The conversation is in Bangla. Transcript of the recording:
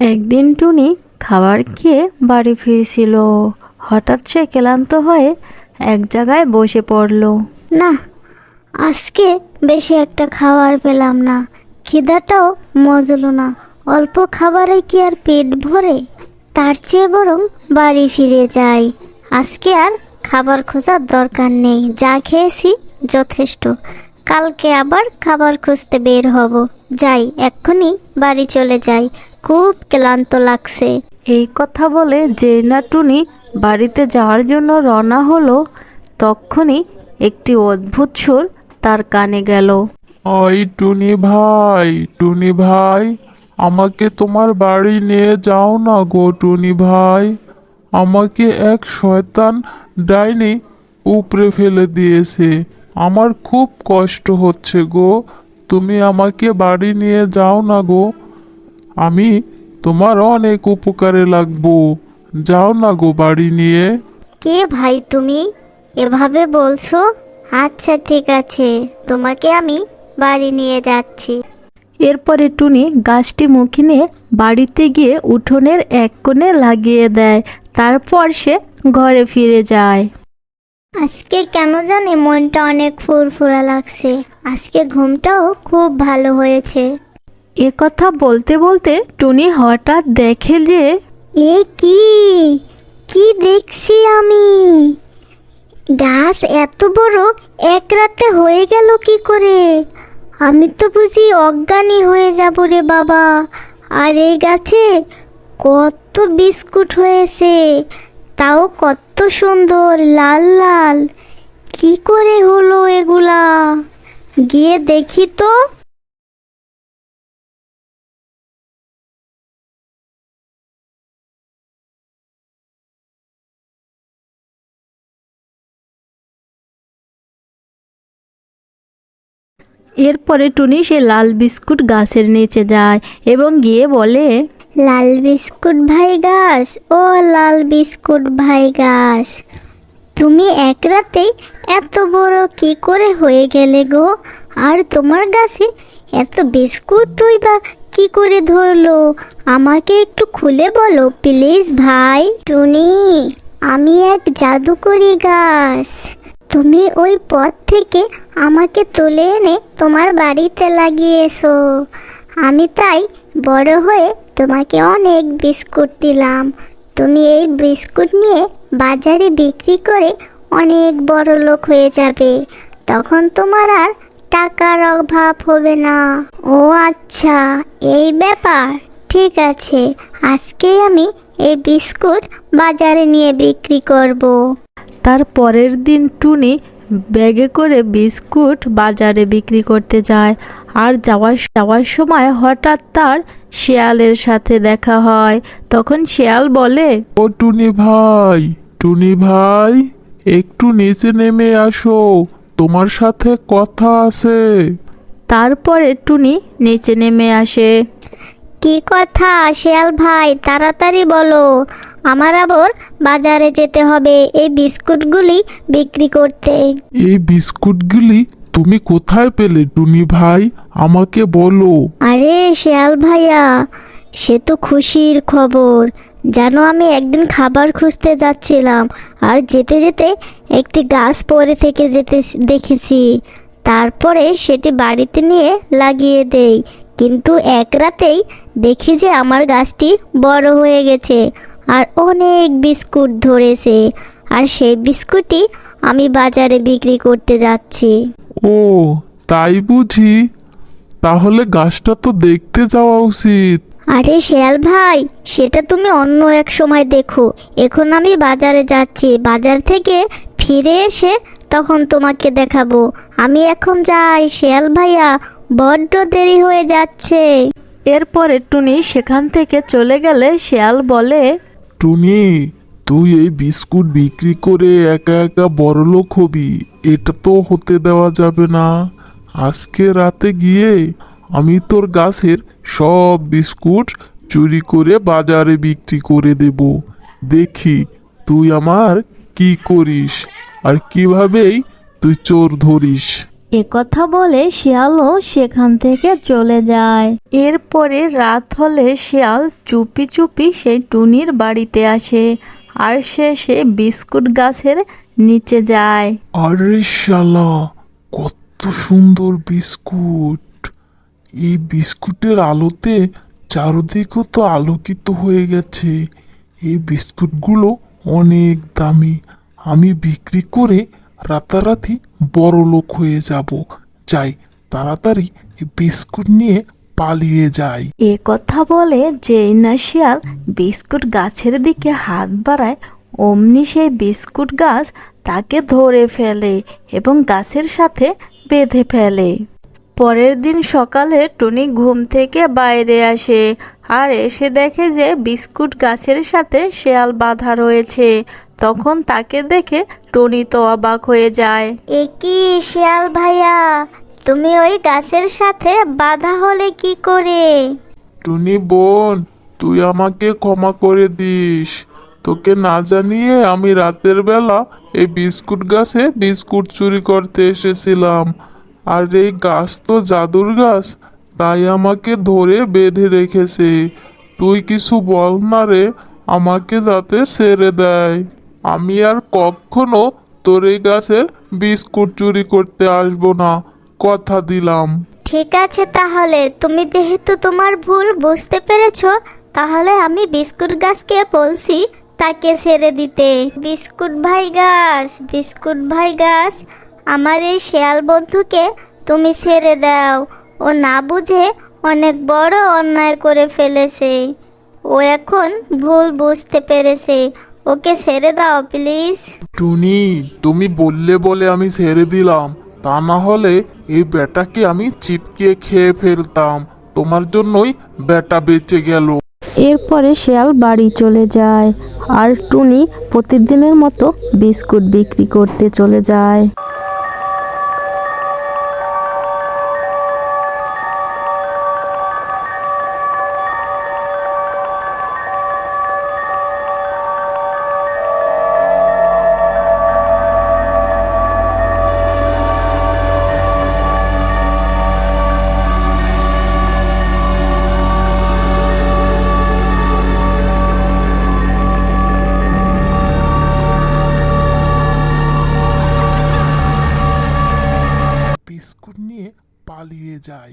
একদিন টুনি খাবার খেয়ে বাড়ি ফিরছিল। হঠাৎ সে ক্লান্ত হয়ে এক জায়গায় বসে পড়ল। না, আজকে বেশি একটা খাবার পেলাম না। খিদাটাও মজলো না। অল্প খাবারে কি আর পেট ভরে? তার চেয়ে বরং বাড়ি ফিরে যাই। আজকে আর খাবার খোঁজার দরকার নেই। যা খেয়েছি যথেষ্ট। কালকে আবার খাবার খুঁজতে বের হব। যাই, এক্ষুনি বাড়ি চলে যাই। খুব ক্লান্ত লাগছে। এই কথা বলে যে না টুনি বাড়িতে যাওয়ার জন্য রওনা হলো। তখনই একটি অদ্ভুত সুর তার কানে গেল। ওই টুনি ভাই টুনি ভাই আমাকে তোমার বাড়ি নিয়ে যাও না গো টুনি ভাই। আমাকে এক শয়তান ডাইনি উপরে ফেলে দিয়েছে। আমার খুব কষ্ট হচ্ছে গো। তুমি আমাকে বাড়ি নিয়ে যাও না গো আমি তোমার অনেক উপকারে লাগবো। যাও না গো বাড়ি নিয়ে। কে ভাই তুমি? এভাবে বলছো? আচ্ছা ঠিক আছে। তোমাকে আমি বাড়ি নিয়ে যাচ্ছি। এরপরে টুনি গাছটি মুখে নিয়ে বাড়িতে গিয়ে উঠোনের এক কোণে লাগিয়ে দেয়। তারপর সে ঘরে ফিরে যায়। আজকে কেন জানি মনটা অনেক ফুরফুরা লাগছে। আজকে ঘুমটাও খুব ভালো হয়েছে। এ কথা বলতে বলতে টুনি হঠাৎ দেখে যে এ কি? কি দেখছি আমি? গাছ এত বড়, এক রাতে হয়ে গেল কি করে? আমি তো বুঝি অজ্ঞানী হয়ে যাব রে বাবা। আর এই গাছে কত বিস্কুট হয়েছে, তাও কত সুন্দর, লাল লাল। কি করে হলো এগুলা? গিয়ে দেখি তো এরপরে টুনি সে লাল বিস্কুট গাছের নিচে যায় এবং গিয়ে বলে, লাল বিস্কুট ভাই গাছ, ও লাল বিস্কুট ভাই গাছ। তুমি এক রাতেই এত বড় কি করে হয়ে গেলে গো? আর তোমার গাছে এত বিস্কুটই বা কি করে ধরলো? আমাকে একটু খুলে বলো প্লিজ ভাই। টুনি, আমি এক জাদুকরি গাছ। তুমি ওই পথ থেকে আমাকে তুলে এনে তোমার বাড়িতে লাগিয়েছো। আমি তাই বড় হয়ে তোমাকে অনেক বিস্কুট দিলাম। তুমি এই বিস্কুট নিয়ে বাজারে বিক্রি করে অনেক বড় লোক হয়ে যাবে। তখন তোমার আর টাকার অভাব হবে না। ও আচ্ছা এই ব্যাপার। ঠিক আছে আজকে আমি এই বিস্কুট বাজারে নিয়ে বিক্রি করব। তার পরের দিন টুনি ব্যাগে করে বিস্কুট বাজারে বিক্রি করতে যায়। আর যাওয়ার যাওয়ার সময় হঠাৎ তার শেয়ালের সাথে দেখা হয়। তখন শেয়াল বলে ও টুনি ভাই টুনি ভাই একটু নিচে নেমে আসো তোমার সাথে কথা আছে। তারপরে টুনি নিচে নেমে আসে। কি কথা শিয়াল ভাই তাড়াতাড়ি বলো। আমার আবার বাজারে যেতে হবে এই বিস্কুটগুলি বিক্রি করতে। এই বিস্কুটগুলি তুমি কোথায় পেলে টুনি ভাই? আমাকে বলো। আরে শিয়াল ভাইয়া সে তো খুশির খবর। জানো আমি একদিন খাবার খুঁজতে যাচ্ছিলাম আর যেতে যেতে একটি গাছ পরে থেকে যেতে দেখেছি। তারপরে সেটি বাড়িতে নিয়ে লাগিয়ে দেই কিন্তু এক রাতেই দেখি যে আমার গাছটি বড় হয়ে গেছে। আর অনেক বিস্কুট ধরেছে। আর সেই বিস্কুটই আমি বাজারে বিক্রি করতে যাচ্ছি। ও তাই বুঝি? তাহলে গাছটা তো দেখতে যাওয়া উচিত। আরে শেয়াল ভাই সেটা তুমি অন্য এক সময় দেখো। এখন আমি বাজারে যাচ্ছি। বাজার থেকে ফিরে এসে তখন তোমাকে দেখাবো। আমি এখন যাই শেয়াল ভাইয়া। বড্ড দেরি হয়ে যাচ্ছে। এরপরে টুনি সেখান থেকে চলে গেলে শেয়াল বলে টুনি, তুই এই বিস্কুট বিক্রি করে একা একা বড়লোক হবি, এটা তো হতে দেওয়া যাবে না। আজকে রাতে গিয়ে আমি তোর গাছের সব বিস্কুট চুরি করে বাজারে বিক্রি করে দেব। দেখি তুই আমার কি করিস, আর কিভাবেই তুই চোর ধরিস। একথা বলে শিয়ালও সেখান থেকে চলে যায়। এরপরে রাত হলে শিয়াল চুপি চুপি সেই টুনির বাড়িতে আসে আর সে সে বিস্কুট গাছের নিচে যায়। আরে শালা, কত সুন্দর বিস্কুট। এই বিস্কুটের আলোতে চারদিকও তো আলোকিত হয়ে গেছে। এই বিস্কুটগুলো অনেক দামি। আমি বিক্রি করে রাতারাতি বড় লোক হয়ে যাব। যাই তাড়াতাড়ি বিস্কুট নিয়ে পালিয়ে যাই। এ কথা বলে যেই না শিয়াল বিস্কুট গাছের দিকে হাত বাড়ায়। অমনি সেই বিস্কুট গাছ তাকে ধরে ফেলে এবং গাছের সাথে বেঁধে ফেলে। পরের দিন সকালে টুনি ঘুম থেকে বাইরে আসে আর এসে দেখে যে বিস্কুট গাছের সাথে শেয়াল বাঁধা রয়েছে। তখন তাকে দেখে টুনি তো অবাক হয়ে যায়। এ কি শিয়াল ভাইয়া তুমি ওই গাছের সাথে বাধা হলে কি করে? টুনি বোন তুই আমাকে ক্ষমা করে দিস। তোকে না জানিয়ে আমি রাতের বেলা এই বিস্কুট গাছে বিস্কুট চুরি করতে এসেছিলাম। আর এই গাছ তো জাদুর গাছ তাই আমাকে ধরে বেঁধে রেখেছে। তুই কিছু বল না রে আমাকে যাতে ছেড়ে দেয়। আমি আর কখনো তোর এই গাছের বিস্কুট চুরি করতে আসব না, কথা দিলাম। ঠিক আছে তাহলে, তুমি যেহেতু তোমার ভুল বুঝতে পেরেছ, তাহলে আমি বিস্কুট গাছকে বলছি তাকে ছেড়ে দিতে। বিস্কুট ভাই গাছ, বিস্কুট ভাই গাছ, আমার এই শেয়াল বন্ধুকে তুমি ছেড়ে দাও। ও না বুঝে অনেক বড় অন্যায় করে ফেলেছে। ও এখন ভুল বুঝতে পেরেছে। ওকে ছেড়ে দাও প্লিজ টুনি তুমি বললে বলে আমি ছেড়ে দিলাম। তা না হলে এই বেটাকে আমি চিপকে খেয়ে ফেলতাম। তোমার জন্যই বেটা বেঁচে গেল। এরপরে শেয়াল বাড়ি চলে যায়। আর টুনি প্রতিদিনের মতো বিস্কুট বিক্রি করতে চলে যায়। বিস্কুট নিয়ে পালিয়ে যাই